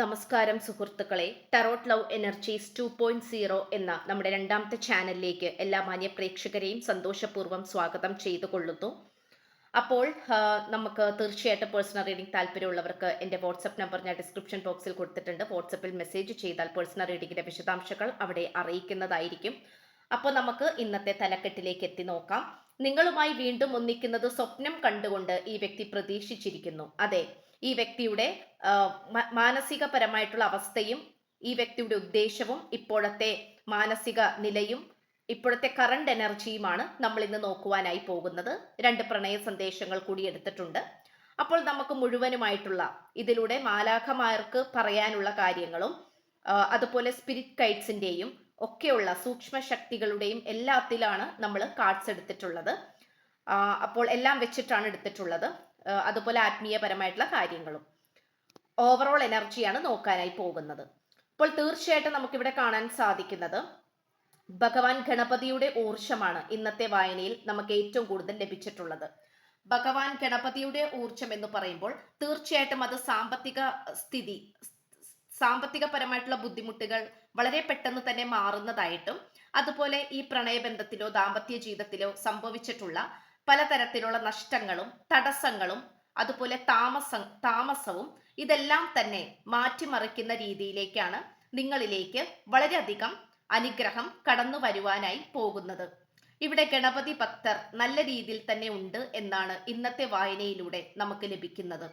നമസ്കാരം സുഹൃത്തുക്കളെ tarot love energies two point zero എന്ന നമ്മുടെ രണ്ടാമത്തെ ചാനലിലേക്ക് എല്ലാ മാന്യ പ്രേക്ഷകരെയും സന്തോഷപൂർവം സ്വാഗതം ചെയ്തു കൊള്ളുന്നു അപ്പോൾ നമുക്ക് തീർച്ചയായിട്ടും പേഴ്സണൽ റീഡിംഗ് താല്പര്യമുള്ളവർക്ക് എന്റെ വാട്സപ്പ് നമ്പർ ഞാൻ ഡിസ്ക്രിപ്ഷൻ ബോക്സിൽ കൊടുത്തിട്ടുണ്ട്. വാട്സപ്പിൽ മെസ്സേജ് ചെയ്താൽ പേഴ്സണൽ റീഡിങ്ങിന്റെ വിശദാംശങ്ങൾ അവിടെ അറിയിക്കുന്നതായിരിക്കും. അപ്പോൾ നമുക്ക് ഇന്നത്തെ തലക്കെട്ടിലേക്ക് എത്തി നോക്കാം. നിങ്ങളുമായി വീണ്ടും ഒന്നിക്കുന്നത് സ്വപ്നം കണ്ടുകൊണ്ട് ഈ വ്യക്തി പ്രതീക്ഷിച്ചിരിക്കുന്നു. അതെ ഈ വ്യക്തിയുടെ മാനസികപരമായിട്ടുള്ള അവസ്ഥയും ഈ വ്യക്തിയുടെ ഉദ്ദേശവും ഇപ്പോഴത്തെ മാനസിക നിലയും ഇപ്പോഴത്തെ കറണ്ട് എനർജിയുമാണ് നമ്മൾ ഇന്ന് നോക്കുവാനായി പോകുന്നത്. രണ്ട് പ്രണയ സന്ദേശങ്ങൾ കൂടി എടുത്തിട്ടുണ്ട്. അപ്പോൾ നമുക്ക് മുഴുവനുമായിട്ടുള്ള ഇതിലൂടെ മാലാഖമാർക്ക് പറയാനുള്ള കാര്യങ്ങളും അതുപോലെ സ്പിരിറ്റ് കൈറ്റ്സിന്റെയും ഒക്കെയുള്ള സൂക്ഷ്മ ശക്തികളുടെയും എല്ലാത്തിലാണ് നമ്മൾ കാർഡ്സ് എടുത്തിട്ടുള്ളത്. അപ്പോൾ എല്ലാം വെച്ചിട്ടാണ് എടുത്തിട്ടുള്ളത്. അതുപോലെ ആത്മീയപരമായിട്ടുള്ള കാര്യങ്ങളും. ഓവറോൾ എനർജിയാണ് നോക്കാനായി പോകുന്നത്. അപ്പോൾ തീർച്ചയായിട്ടും നമുക്കിവിടെ കാണാൻ സാധിക്കുന്നത് ഭഗവാൻ ഗണപതിയുടെ ഊർജമാണ് ഇന്നത്തെ വായനയിൽ നമുക്ക് ഏറ്റവും കൂടുതൽ ലഭിച്ചിട്ടുള്ളത്. ഭഗവാൻ ഗണപതിയുടെ ഊർജം എന്ന് പറയുമ്പോൾ തീർച്ചയായിട്ടും അത് സാമ്പത്തിക സ്ഥിതി സാമ്പത്തികപരമായിട്ടുള്ള ബുദ്ധിമുട്ടുകൾ വളരെ പെട്ടെന്ന് തന്നെ മാറുന്നതായിട്ടും അതുപോലെ ഈ പ്രണയബന്ധത്തിലോ ദാമ്പത്യ ജീവിതത്തിലോ സംഭവിച്ചിട്ടുള്ള പലതരത്തിലുള്ള നഷ്ടങ്ങളും തടസ്സങ്ങളും അതുപോലെ താമസം താമസവും ഇതെല്ലാം തന്നെ മാറ്റിമറിക്കുന്ന രീതിയിലേക്കാണ് നിങ്ങളിലേക്ക് വളരെയധികം അനുഗ്രഹം കടന്നു വരുവാനായി പോകുന്നത്. ഇവിടെ ഗണപതി ഭക്തർ നല്ല രീതിയിൽ തന്നെ ഉണ്ട് എന്നാണ് ഇന്നത്തെ വായനയിലൂടെ നമുക്ക് ലഭിക്കുന്നത്.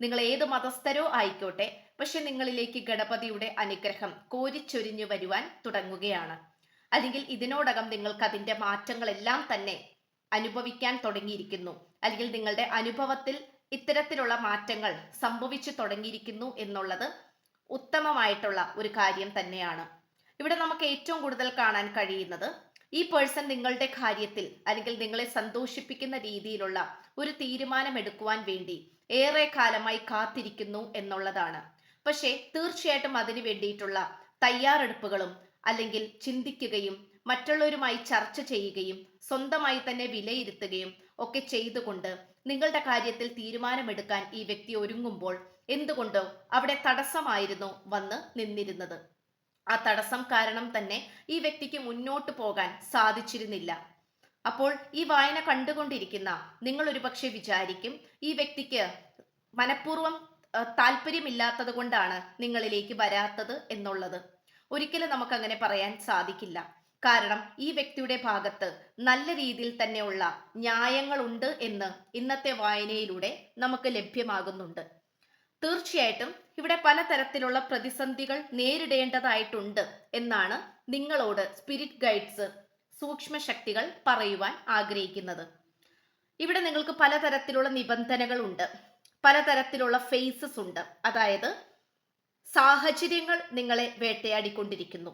നിങ്ങൾ ഏത് മതസ്ഥരോ ആയിക്കോട്ടെ പക്ഷെ നിങ്ങളിലേക്ക് ഗണപതിയുടെ അനുഗ്രഹം കോരിച്ചൊരിഞ്ഞു വരുവാൻ തുടങ്ങുകയാണ്. അല്ലെങ്കിൽ ഇതിനോടകം നിങ്ങൾക്ക് അതിന്റെ മാറ്റങ്ങളെല്ലാം തന്നെ അനുഭവിക്കാൻ തുടങ്ങിയിരിക്കുന്നു. അല്ലെങ്കിൽ നിങ്ങളുടെ അനുഭവത്തിൽ ഇത്തരത്തിലുള്ള മാറ്റങ്ങൾ സംഭവിച്ചു തുടങ്ങിയിരിക്കുന്നു എന്നുള്ളത് ഉത്തമമായിട്ടുള്ള ഒരു കാര്യം തന്നെയാണ്. ഇവിടെ നമുക്ക് ഏറ്റവും കൂടുതൽ കാണാൻ കഴിയുന്നത് ഈ പേഴ്സൺ നിങ്ങളുടെ കാര്യത്തിൽ അല്ലെങ്കിൽ നിങ്ങളെ സന്തോഷിപ്പിക്കുന്ന രീതിയിലുള്ള ഒരു തീരുമാനം എടുക്കുവാൻ വേണ്ടി ഏറെ കാലമായി കാത്തിരിക്കുന്നു എന്നുള്ളതാണ്. പക്ഷേ തീർച്ചയായിട്ടും അതിനു വേണ്ടിയിട്ടുള്ള തയ്യാറെടുപ്പുകളും അല്ലെങ്കിൽ ചിന്തിക്കുകയും മറ്റുള്ളവരുമായി ചർച്ച ചെയ്യുകയും സ്വന്തമായി തന്നെ വിലയിരുത്തുകയും ഒക്കെ ചെയ്തുകൊണ്ട് നിങ്ങളുടെ കാര്യത്തിൽ തീരുമാനമെടുക്കാൻ ഈ വ്യക്തി ഒരുങ്ങുമ്പോൾ എന്തുകൊണ്ടോ അവിടെ തടസ്സമായിരുന്നു വന്ന് നിന്നിരുന്നത്? ആ തടസ്സം കാരണം തന്നെ ഈ വ്യക്തിക്ക് മുന്നോട്ട് പോകാൻ സാധിച്ചിരുന്നില്ല. അപ്പോൾ ഈ വായന കണ്ടുകൊണ്ടിരിക്കുന്ന നിങ്ങൾ ഒരുപക്ഷെ വിചാരിക്കും ഈ വ്യക്തിക്ക് മനഃപൂർവം താല്പര്യമില്ലാത്തത് കൊണ്ടാണ് നിങ്ങളിലേക്ക് വരാത്തത് എന്നുള്ളത്. ഒരിക്കലും നമുക്ക് അങ്ങനെ പറയാൻ സാധിക്കില്ല. കാരണം ഈ വ്യക്തിയുടെ ഭാഗത്ത് നല്ല രീതിയിൽ തന്നെയുള്ള ന്യായങ്ങളുണ്ട് എന്ന് ഇന്നത്തെ വായനയിലൂടെ നമുക്ക് ലഭ്യമാകുന്നുണ്ട്. തീർച്ചയായിട്ടും ഇവിടെ പലതരത്തിലുള്ള പ്രതിസന്ധികൾ നേരിടേണ്ടതായിട്ടുണ്ട് എന്നാണ് നിങ്ങളോട് സ്പിരിറ്റ് ഗൈഡ്സ് സൂക്ഷ്മ ശക്തികൾ പറയുവാൻ ആഗ്രഹിക്കുന്നത്. ഇവിടെ നിങ്ങൾക്ക് പലതരത്തിലുള്ള നിബന്ധനകൾ ഉണ്ട് പലതരത്തിലുള്ള ഫേസസ് ഉണ്ട്. അതായത് സാഹചര്യങ്ങൾ നിങ്ങളെ വേട്ടയാടിക്കൊണ്ടിരിക്കുന്നു.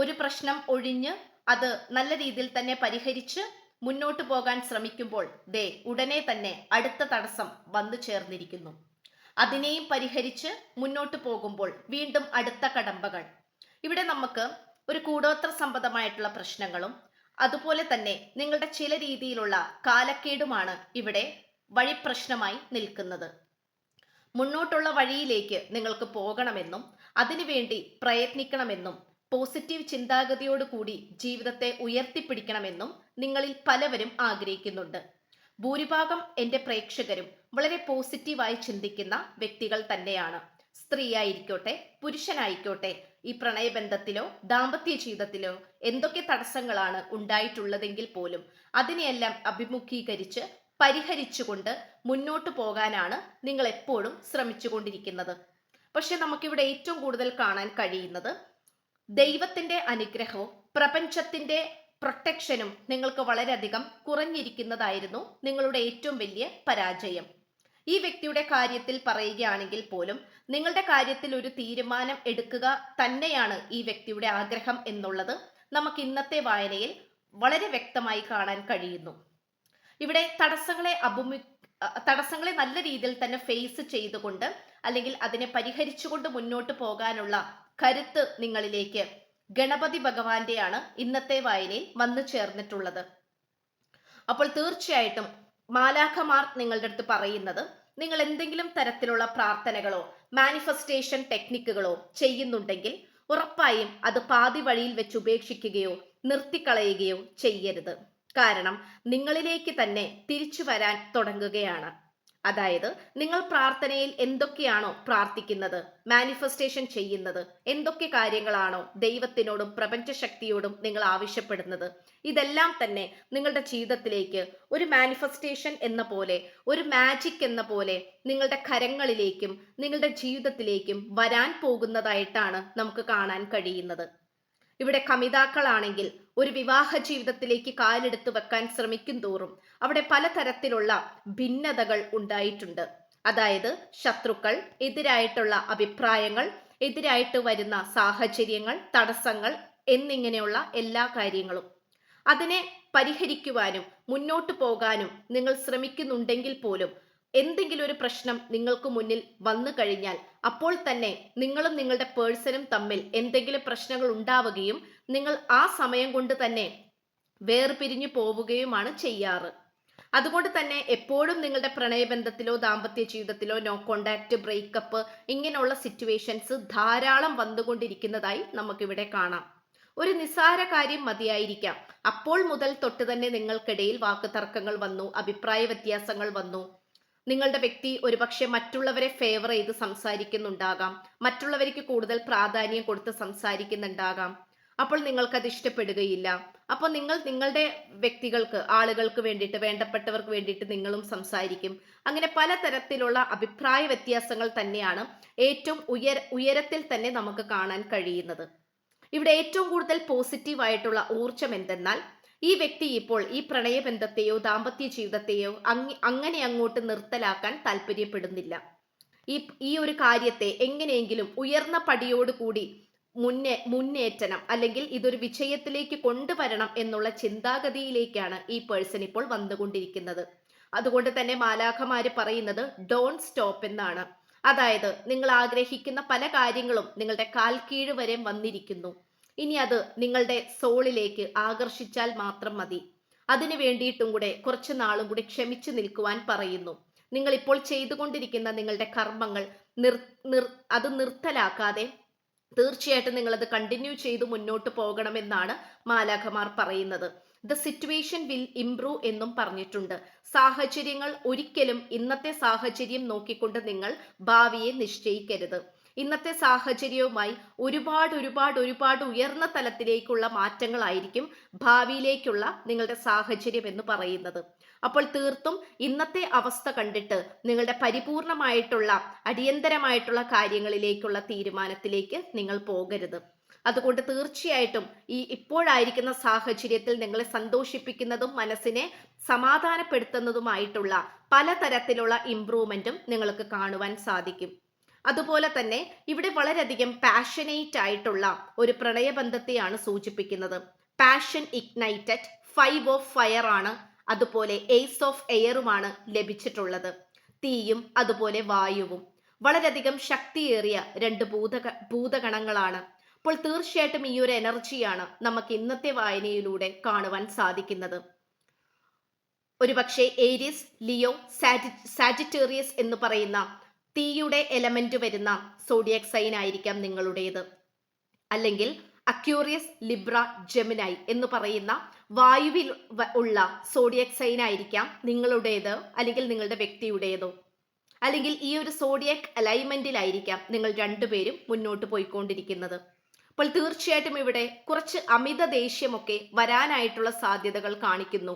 ഒരു പ്രശ്നം ഒഴിഞ്ഞ് അത് നല്ല രീതിയിൽ തന്നെ പരിഹരിച്ച് മുന്നോട്ട് പോകാൻ ശ്രമിക്കുമ്പോൾ ദേ ഉടനെ തന്നെ അടുത്ത തടസ്സം വന്നു ചേർന്നിരിക്കുന്നു. അതിനെയും പരിഹരിച്ച് മുന്നോട്ട് പോകുമ്പോൾ വീണ്ടും അടുത്ത കടമ്പകൾ. ഇവിടെ നമുക്ക് ഒരു കൂടോത്ര സംബന്ധമായിട്ടുള്ള പ്രശ്നങ്ങളും അതുപോലെ തന്നെ നിങ്ങളുടെ ചില രീതിയിലുള്ള കാലക്കേടുമാണ് ഇവിടെ വഴിപ്രശ്നമായി നിൽക്കുന്നത്. മുന്നോട്ടുള്ള വഴിയിലേക്ക് നിങ്ങൾക്ക് പോകണമെന്നും അതിനുവേണ്ടി പ്രയത്നിക്കണമെന്നും പോസിറ്റീവ് ചിന്താഗതിയോട് കൂടി ജീവിതത്തെ ഉയർത്തിപ്പിടിക്കണമെന്നും നിങ്ങളിൽ പലവരും ആഗ്രഹിക്കുന്നുണ്ട്. ഭൂരിഭാഗം എന്റെ പ്രേക്ഷകരും വളരെ പോസിറ്റീവായി ചിന്തിക്കുന്ന വ്യക്തികൾ തന്നെയാണ്. സ്ത്രീ ആയിരിക്കോട്ടെ പുരുഷനായിക്കോട്ടെ ഈ പ്രണയബന്ധത്തിലോ ദാമ്പത്യ ജീവിതത്തിലോ എന്തൊക്കെ തടസ്സങ്ങളാണ് ഉണ്ടായിട്ടുള്ളതെങ്കിൽ പോലും അതിനെയെല്ലാം അഭിമുഖീകരിച്ച് പരിഹരിച്ചുകൊണ്ട് മുന്നോട്ട് പോകാനാണ് നിങ്ങൾ എപ്പോഴും ശ്രമിച്ചുകൊണ്ടിരിക്കുന്നത്. പക്ഷെ നമുക്കിവിടെ ഏറ്റവും കൂടുതൽ കാണാൻ കഴിയുന്നത് ദൈവത്തിന്റെ അനുഗ്രഹവും പ്രപഞ്ചത്തിന്റെ പ്രൊട്ടക്ഷനും നിങ്ങൾക്ക് വളരെയധികം കുറഞ്ഞിരിക്കുന്നതായിരുന്നു നിങ്ങളുടെ ഏറ്റവും വലിയ പരാജയം. ഈ വ്യക്തിയുടെ കാര്യത്തിൽ പറയുകയാണെങ്കിൽ പോലും നിങ്ങളുടെ കാര്യത്തിൽ ഒരു തീരുമാനം എടുക്കുക തന്നെയാണ് ഈ വ്യക്തിയുടെ ആഗ്രഹം എന്നുള്ളത് നമുക്ക് ഇന്നത്തെ വായനയിൽ വളരെ വ്യക്തമായി കാണാൻ കഴിയുന്നു. ഇവിടെ തടസ്സങ്ങളെ അഭിമു തടസ്സങ്ങളെ നല്ല രീതിയിൽ തന്നെ ഫേസ് ചെയ്തുകൊണ്ട് അല്ലെങ്കിൽ അതിനെ പരിഹരിച്ചുകൊണ്ട് മുന്നോട്ട് പോകാനുള്ള കരുത്ത് നിങ്ങളിലേക്ക് ഗണപതി ഭഗവാന്റെയാണ് ഇന്നത്തെ വായനയിൽ വന്നു ചേർന്നിട്ടുള്ളത്. അപ്പോൾ തീർച്ചയായിട്ടും മാലാഖമാർ നിങ്ങളുടെ അടുത്ത് പറയുന്നത് നിങ്ങൾ എന്തെങ്കിലും തരത്തിലുള്ള പ്രാർത്ഥനകളോ മാനിഫെസ്റ്റേഷൻ ടെക്നിക്കുകളോ ചെയ്യുന്നുണ്ടെങ്കിൽ ഉറപ്പായും അത് പാതി വഴിയിൽ വെച്ച് ഉപേക്ഷിക്കുകയോ നിർത്തിക്കളയുകയോ ചെയ്യരുത്. കാരണം നിങ്ങളിലേക്ക് തന്നെ തിരിച്ചു വരാൻ തുടങ്ങുകയാണ്. അതായത് നിങ്ങൾ പ്രാർത്ഥനയിൽ എന്തൊക്കെയാണോ പ്രാർത്ഥിക്കുന്നത് മാനിഫെസ്റ്റേഷൻ ചെയ്യുന്നത് എന്തൊക്കെ കാര്യങ്ങളാണോ ദൈവത്തിനോടും പ്രപഞ്ചശക്തിയോടും നിങ്ങൾ ആവശ്യപ്പെടുന്നത് ഇതെല്ലാം തന്നെ നിങ്ങളുടെ ജീവിതത്തിലേക്ക് ഒരു മാനിഫെസ്റ്റേഷൻ എന്ന പോലെ ഒരു മാജിക് എന്ന പോലെ നിങ്ങളുടെ കരങ്ങളിലേക്കും നിങ്ങളുടെ ജീവിതത്തിലേക്കും വരാൻ പോകുന്നതായിട്ടാണ് നമുക്ക് കാണാൻ കഴിയുന്നത്. ഇവിടെ കമിതാക്കളാണെങ്കിൽ ഒരു വിവാഹ ജീവിതത്തിലേക്ക് കാലെടുത്ത് വെക്കാൻ ശ്രമിക്കും തോറും അവിടെ പലതരത്തിലുള്ള ഭിന്നതകൾ ഉണ്ടായിട്ടുണ്ട്. അതായത് ശത്രുക്കൾ എതിരായിട്ടുള്ള അഭിപ്രായങ്ങൾ എതിരായിട്ട് വരുന്ന സാഹചര്യങ്ങൾ തടസ്സങ്ങൾ എന്നിങ്ങനെയുള്ള എല്ലാ കാര്യങ്ങളും. അതിനെ പരിഹരിക്കുവാനും മുന്നോട്ട് പോകാനും നിങ്ങൾ ശ്രമിക്കുന്നുണ്ടെങ്കിൽ പോലും എന്തെങ്കിലും ഒരു പ്രശ്നം നിങ്ങൾക്ക് മുന്നിൽ വന്നു കഴിഞ്ഞാൽ അപ്പോൾ തന്നെ നിങ്ങളും നിങ്ങളുടെ പേഴ്സണും തമ്മിൽ എന്തെങ്കിലും പ്രശ്നങ്ങൾ ഉണ്ടാവുകയും നിങ്ങൾ ആ സമയം കൊണ്ട് തന്നെ വേർപിരിഞ്ഞു പോവുകയുമാണ് ചെയ്യാറ്. അതുകൊണ്ട് തന്നെ എപ്പോഴും നിങ്ങളുടെ പ്രണയബന്ധത്തിലോ ദാമ്പത്യ ജീവിതത്തിലോ നോ കോണ്ടാക്ട് ബ്രേക്കപ്പ് ഇങ്ങനെയുള്ള സിറ്റുവേഷൻസ് ധാരാളം വന്നുകൊണ്ടിരിക്കുന്നതായി നമുക്കിവിടെ കാണാം. ഒരു നിസ്സാര കാര്യം മതിയായിരിക്കാം. അപ്പോൾ മുതൽ തൊട്ട് തന്നെ നിങ്ങൾക്കിടയിൽ വാക്കുതർക്കങ്ങൾ വന്നു അഭിപ്രായ വ്യത്യാസങ്ങൾ വന്നു നിങ്ങളുടെ വ്യക്തി ഒരുപക്ഷെ മറ്റുള്ളവരെ ഫേവർ ചെയ്ത് സംസാരിക്കുന്നുണ്ടാകാം. മറ്റുള്ളവർക്ക് കൂടുതൽ പ്രാധാന്യം കൊടുത്ത് സംസാരിക്കുന്നുണ്ടാകാം. അപ്പോൾ നിങ്ങൾക്കത് ഇഷ്ടപ്പെടുകയില്ല. അപ്പോൾ നിങ്ങൾ നിങ്ങളുടെ വ്യക്തികൾക്ക് ആളുകൾക്ക് വേണ്ടിയിട്ട് വേണ്ടപ്പെട്ടവർക്ക് വേണ്ടിയിട്ട് നിങ്ങളും സംസാരിക്കും. അങ്ങനെ പലതരത്തിലുള്ള അഭിപ്രായ വ്യത്യാസങ്ങൾ തന്നെയാണ് ഏറ്റവും ഉയര ഉയരത്തിൽ തന്നെ നമുക്ക് കാണാൻ കഴിയുന്നത്. ഇവിടെ ഏറ്റവും കൂടുതൽ പോസിറ്റീവായിട്ടുള്ള ഊർജം എന്തെന്നാൽ ഈ വ്യക്തി ഇപ്പോൾ ഈ പ്രണയബന്ധത്തെയോ ദാമ്പത്യ ജീവിതത്തെയോ അങ്ങനെ അങ്ങോട്ട് നിർത്തലാക്കാൻ താല്പര്യപ്പെടുന്നില്ല. ഈ ഈ ഒരു കാര്യത്തെ എങ്ങനെയെങ്കിലും ഉയർന്ന പടിയോടുകൂടി മുന്നേ മുന്നേറ്റണം അല്ലെങ്കിൽ ഇതൊരു വിജയത്തിലേക്ക് കൊണ്ടുവരണം എന്നുള്ള ചിന്താഗതിയിലേക്കാണ് ഈ പേഴ്സൺ ഇപ്പോൾ വന്നുകൊണ്ടിരിക്കുന്നത്. അതുകൊണ്ട് തന്നെ മാലാഖമാര് പറയുന്നത് ഡോൺ സ്റ്റോപ്പ് എന്നാണ്. അതായത് നിങ്ങൾ ആഗ്രഹിക്കുന്ന പല കാര്യങ്ങളും നിങ്ങളുടെ കാൽ കീഴ് വരെ വന്നിരിക്കുന്നു. ഇനി അത് നിങ്ങളുടെ സോളിലേക്ക് ആകർഷിച്ചാൽ മാത്രം മതി. അതിനു വേണ്ടിയിട്ടും കൂടെ കുറച്ച് നാളും കൂടി ക്ഷമിച്ചു നിൽക്കുവാൻ പറയുന്നു. നിങ്ങൾ ഇപ്പോൾ ചെയ്തുകൊണ്ടിരിക്കുന്ന നിങ്ങളുടെ കർമ്മങ്ങൾ നിർ അത് നിർത്തലാക്കാതെ തീർച്ചയായിട്ടും നിങ്ങൾ അത് കണ്ടിന്യൂ ചെയ്ത് മുന്നോട്ട് പോകണമെന്നാണ് മാലാഖമാർ പറയുന്നത്. ദ സിറ്റുവേഷൻ വിൽ ഇംപ്രൂവ് എന്നും പറഞ്ഞിട്ടുണ്ട്. സാഹചര്യങ്ങൾ ഒരിക്കലും ഇന്നത്തെ സാഹചര്യം നോക്കിക്കൊണ്ട് നിങ്ങൾ ഭാവിയെ നിശ്ചയിക്കരുത്. ഇന്നത്തെ സാഹചര്യവുമായി ഒരുപാട് ഒരുപാട് ഒരുപാട് ഉയർന്ന തലത്തിലേക്കുള്ള മാറ്റങ്ങളായിരിക്കും ഭാവിയിലേക്കുള്ള നിങ്ങളുടെ സാഹചര്യം എന്ന് പറയുന്നത്. അപ്പോൾ തീർത്തും ഇന്നത്തെ അവസ്ഥ കണ്ടിട്ട് നിങ്ങളുടെ പരിപൂർണമായിട്ടുള്ള അടിയന്തരമായിട്ടുള്ള കാര്യങ്ങളിലേക്കുള്ള തീരുമാനത്തിലേക്ക് നിങ്ങൾ പോകരുത്. അതുകൊണ്ട് തീർച്ചയായിട്ടും ഈ ഇപ്പോഴായിരിക്കുന്ന സാഹചര്യത്തിൽ നിങ്ങളെ സന്തോഷിപ്പിക്കുന്നതും മനസ്സിനെ സമാധാനപ്പെടുത്തുന്നതുമായിട്ടുള്ള പലതരത്തിലുള്ള ഇംപ്രൂവ്മെന്റും നിങ്ങൾക്ക് കാണുവാൻ സാധിക്കും. അതുപോലെ തന്നെ ഇവിടെ വളരെയധികം പാഷനേറ്റ് ആയിട്ടുള്ള ഒരു പ്രണയബന്ധത്തെയാണ് സൂചിപ്പിക്കുന്നത്. Passion ignited five of fire ആണ്. അതുപോലെ എയ്സ് ഓഫ് എയറുമാണ് ലഭിച്ചിട്ടുള്ളത്. തീയും അതുപോലെ വായുവും. വളരെയധികം ശക്തിയേറിയ രണ്ട് ഭൂത ഭൂതഗണങ്ങളാണ്. അപ്പോൾ തീർച്ചയായിട്ടും ഈ ഒരു എനർജിയാണ് നമുക്ക് ഇന്നത്തെ വായനയിലൂടെ കാണുവാൻ സാധിക്കുന്നത്. ഒരുപക്ഷെ ഏരിയസ് ലിയോ സാജി സാജിറ്റേറിയസ് എന്ന് പറയുന്ന തീയുടെ എലമെന്റ് വരുന്ന സോഡിയക് സൈൻ ആയിരിക്കാം നിങ്ങളുടേത്. അല്ലെങ്കിൽ അക്യൂറിയസ് ലിബ്ര ജെമിനായി എന്ന് പറയുന്ന വായുവിൽ ഉള്ള സോഡിയക് സൈൻ ആയിരിക്കാം നിങ്ങളുടേത് അല്ലെങ്കിൽ നിങ്ങളുടെ വ്യക്തിയുടേതോ. അല്ലെങ്കിൽ ഈ ഒരു സോഡിയക് അലൈൻമെന്റിലായിരിക്കാം നിങ്ങൾ രണ്ടുപേരും മുന്നോട്ട് പോയിക്കൊണ്ടിരിക്കുന്നത്. അപ്പോൾ തീർച്ചയായിട്ടും ഇവിടെ കുറച്ച് അമിത ദേഷ്യമൊക്കെ വരാനായിട്ടുള്ള സാധ്യതകൾ കാണിക്കുന്നു.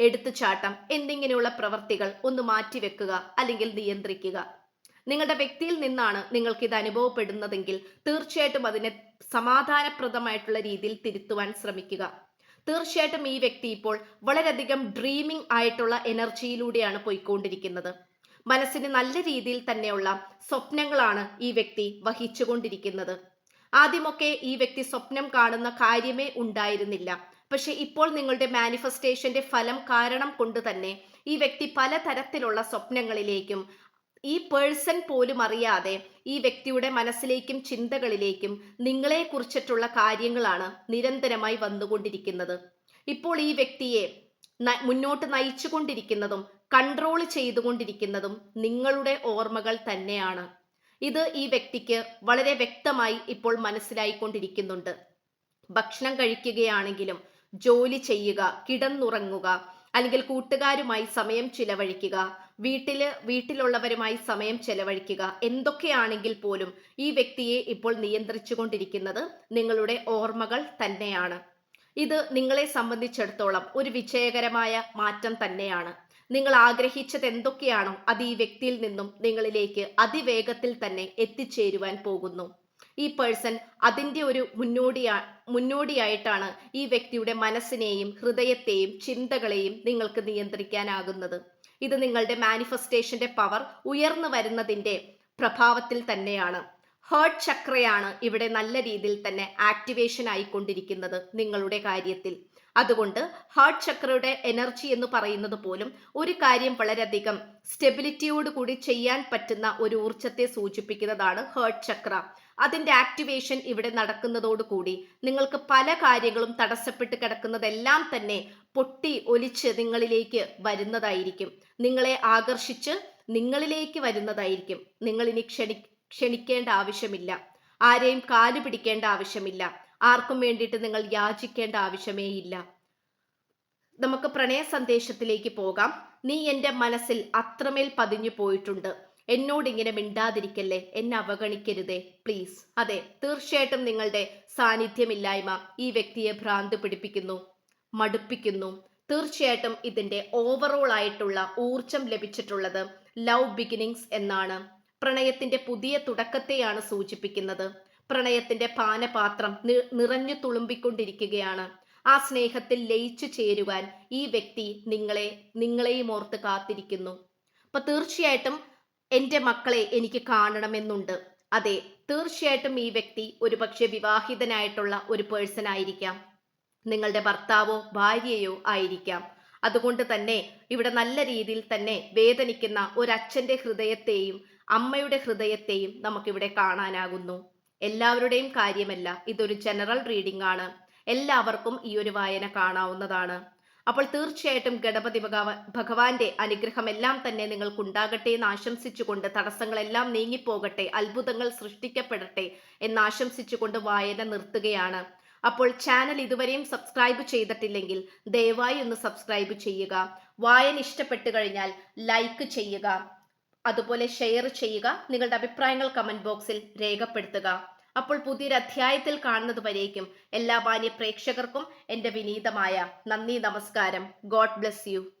എടുത്തുചാട്ടം എന്നിങ്ങനെയുള്ള പ്രവർത്തികൾ ഒന്ന് മാറ്റിവെക്കുക അല്ലെങ്കിൽ നിയന്ത്രിക്കുക. നിങ്ങളുടെ വ്യക്തിയിൽ നിന്നാണ് നിങ്ങൾക്ക് ഇത് അനുഭവപ്പെടുന്നതെങ്കിൽ തീർച്ചയായിട്ടും അതിനെ സമാധാനപ്രദമായിട്ടുള്ള രീതിയിൽ തിരുത്തുവാൻ ശ്രമിക്കുക. തീർച്ചയായിട്ടും ഈ വ്യക്തി ഇപ്പോൾ വളരെയധികം ഡ്രീമിംഗ് ആയിട്ടുള്ള എനർജിയിലൂടെയാണ് പോയിക്കൊണ്ടിരിക്കുന്നത്. മനസ്സിന് നല്ല രീതിയിൽ തന്നെയുള്ള സ്വപ്നങ്ങളാണ് ഈ വ്യക്തി വഹിച്ചുകൊണ്ടിരിക്കുന്നത്. ആദ്യമൊക്കെ ഈ വ്യക്തി സ്വപ്നം കാണുന്ന കാര്യമേ ഉണ്ടായിരുന്നില്ല. പക്ഷെ ഇപ്പോൾ നിങ്ങളുടെ മാനിഫെസ്റ്റേഷന്റെ ഫലം കാരണം കൊണ്ട് തന്നെ ഈ വ്യക്തി പലതരത്തിലുള്ള സ്വപ്നങ്ങളിലേക്കും ഈ പേഴ്സൺ പോലും അറിയാതെ ഈ വ്യക്തിയുടെ മനസ്സിലേക്കും ചിന്തകളിലേക്കും നിങ്ങളെ കുറിച്ചിട്ടുള്ള കാര്യങ്ങളാണ് നിരന്തരമായി വന്നുകൊണ്ടിരിക്കുന്നത്. ഇപ്പോൾ ഈ വ്യക്തിയെ മുന്നോട്ട് നയിച്ചുകൊണ്ടിരിക്കുന്നതും കൺട്രോൾ ചെയ്തുകൊണ്ടിരിക്കുന്നതും നിങ്ങളുടെ ഓർമ്മകൾ തന്നെയാണ്. ഇത് ഈ വ്യക്തിക്ക് വളരെ വ്യക്തമായി ഇപ്പോൾ മനസ്സിലായിക്കൊണ്ടിരിക്കുന്നുണ്ട്. ഭക്ഷണം കഴിക്കുകയാണെങ്കിലും ജോലി ചെയ്യുക കിടന്നുറങ്ങുക അല്ലെങ്കിൽ കൂട്ടുകാരുമായി സമയം ചിലവഴിക്കുക വീട്ടിൽ വീട്ടിലുള്ളവരുമായി സമയം ചെലവഴിക്കുക. എന്തൊക്കെയാണെങ്കിൽ പോലും ഈ വ്യക്തിയെ ഇപ്പോൾ നിയന്ത്രിച്ചുകൊണ്ടിരിക്കുന്നത് നിങ്ങളുടെ ഓർമ്മകൾ തന്നെയാണ്. ഇത് നിങ്ങളെ സംബന്ധിച്ചിടത്തോളം ഒരു വിജയകരമായ മാറ്റം തന്നെയാണ്. നിങ്ങൾ ആഗ്രഹിച്ചത് എന്തൊക്കെയാണോ അത് ഈ വ്യക്തിയിൽ നിന്നും നിങ്ങളിലേക്ക് അതിവേഗത്തിൽ തന്നെ എത്തിച്ചേരുവാൻ പോകുന്നു. ഈ പേഴ്സൺ അതിന്റെ ഒരു മുന്നോടിയാ മുന്നോടിയായിട്ടാണ് ഈ വ്യക്തിയുടെ മനസ്സിനെയും ഹൃദയത്തെയും ചിന്തകളെയും നിങ്ങൾക്ക് നിയന്ത്രിക്കാനാകുന്നത്. ഇത് നിങ്ങളുടെ മാനിഫെസ്റ്റേഷന്റെ പവർ ഉയർന്നു വരുന്നതിന്റെ പ്രഭാവത്തിൽ തന്നെയാണ്. ഹേർട്ട് ചക്രയാണ് ഇവിടെ നല്ല രീതിയിൽ തന്നെ ആക്ടിവേഷൻ ആയിക്കൊണ്ടിരിക്കുന്നത് നിങ്ങളുടെ കാര്യത്തിൽ. അതുകൊണ്ട് ഹാർട്ട് ചക്രയുടെ എനർജി എന്ന് പറയുന്നത് പോലും ഒരു കാര്യം വളരെയധികം സ്റ്റെബിലിറ്റിയോട് കൂടി ചെയ്യാൻ പറ്റുന്ന ഒരു ഊർജത്തെ സൂചിപ്പിക്കുന്നതാണ് ഹേർട്ട് ചക്ര അതിന്റെ ആക്ടിവേഷൻ ഇവിടെ നടക്കുന്നതോടുകൂടി നിങ്ങൾക്ക് പല കാര്യങ്ങളും തടസ്സപ്പെട്ട് കിടക്കുന്നതെല്ലാം തന്നെ പൊട്ടി ഒലിച്ച് നിങ്ങളിലേക്ക് വരുന്നതായിരിക്കും. നിങ്ങളെ ആകർഷിച്ച് നിങ്ങളിലേക്ക് വരുന്നതായിരിക്കും. നിങ്ങൾ ഇനി ക്ഷണി ക്ഷണിക്കേണ്ട ആവശ്യമില്ല. ആരെയും കാലു പിടിക്കേണ്ട ആവശ്യമില്ല. ആർക്കും വേണ്ടിയിട്ട് നിങ്ങൾ യാചിക്കേണ്ട ആവശ്യമേ ഇല്ല നമുക്ക് പ്രണയ സന്ദേശത്തിലേക്ക് പോകാം. നീ എന്റെ മനസ്സിൽ അത്രമേൽ പതിഞ്ഞു പോയിട്ടുണ്ട്. എന്നോട് ഇങ്ങനെ മിണ്ടാതിരിക്കല്ലേ? എന്നെ അവഗണിക്കരുതേ. പ്ലീസ്. അതെ തീർച്ചയായിട്ടും നിങ്ങളുടെ സാന്നിധ്യമില്ലായ്മ ഈ വ്യക്തിയെ ഭ്രാന്ത് പിടിപ്പിക്കുന്നു. മടുപ്പിക്കുന്നു. തീർച്ചയായിട്ടും ഇതിന്റെ ഓവറോൾ ആയിട്ടുള്ള ഊർജം ലഭിച്ചിട്ടുള്ളത് ലവ് ബിഗിനിങ്സ് എന്നാണ്. പ്രണയത്തിന്റെ പുതിയ തുടക്കത്തെയാണ് സൂചിപ്പിക്കുന്നത്. പ്രണയത്തിന്റെ പാനപാത്രം നിറഞ്ഞു തുളുമ്പിക്കൊണ്ടിരിക്കുകയാണ്. ആ സ്നേഹത്തിൽ ലയിച്ചു ചേരുവാൻ ഈ വ്യക്തി നിങ്ങളെ നിങ്ങളെയും ഓർത്ത് കാത്തിരിക്കുന്നു. അപ്പൊ തീർച്ചയായിട്ടും എന്റെ മക്കളെ എനിക്ക് കാണണമെന്നുണ്ട്. അതെ തീർച്ചയായിട്ടും ഈ വ്യക്തി ഒരുപക്ഷെ വിവാഹിതനായിട്ടുള്ള ഒരു പേഴ്സൺ ആയിരിക്കാം. നിങ്ങളുടെ ഭർത്താവോ ഭാര്യയോ ആയിരിക്കാം. അതുകൊണ്ട് തന്നെ ഇവിടെ നല്ല രീതിയിൽ തന്നെ വേദനിക്കുന്ന ഒരച്ഛന്റെ ഹൃദയത്തെയും അമ്മയുടെ ഹൃദയത്തെയും നമുക്കിവിടെ കാണാനാകുന്നു. എല്ലാവരുടെയും കാര്യമല്ല ഇതൊരു ജനറൽ റീഡിംഗ് ആണ്. എല്ലാവർക്കും ഈ ഒരു വായന കാണാവുന്നതാണ്. അപ്പോൾ തീർച്ചയായിട്ടും ഗണപതി ഭഗവാന്റെ അനുഗ്രഹം എല്ലാം തന്നെ നിങ്ങൾക്കുണ്ടാകട്ടെ എന്ന് ആശംസിച്ചുകൊണ്ട് തടസ്സങ്ങളെല്ലാം നീങ്ങിപ്പോകട്ടെ അത്ഭുതങ്ങൾ സൃഷ്ടിക്കപ്പെടട്ടെ എന്ന് ആശംസിച്ചുകൊണ്ട് വായന നിർത്തുകയാണ്. അപ്പോൾ ചാനൽ ഇതുവരെയും സബ്സ്ക്രൈബ് ചെയ്തിട്ടില്ലെങ്കിൽ ദയവായി ഒന്ന് സബ്സ്ക്രൈബ് ചെയ്യുക. വായന ഇഷ്ടപ്പെട്ടു കഴിഞ്ഞാൽ ലൈക്ക് ചെയ്യുക. അതുപോലെ ഷെയർ ചെയ്യുക. നിങ്ങളുടെ അഭിപ്രായങ്ങൾ കമന്റ് ബോക്സിൽ രേഖപ്പെടുത്തുക. അപ്പോൾ പുതിയൊരു അധ്യായത്തിൽ കാണുന്നത് വരേക്കും എല്ലാ മാന്യ പ്രേക്ഷകർക്കും എന്റെ വിനീതമായ നന്ദി നമസ്കാരം. God bless you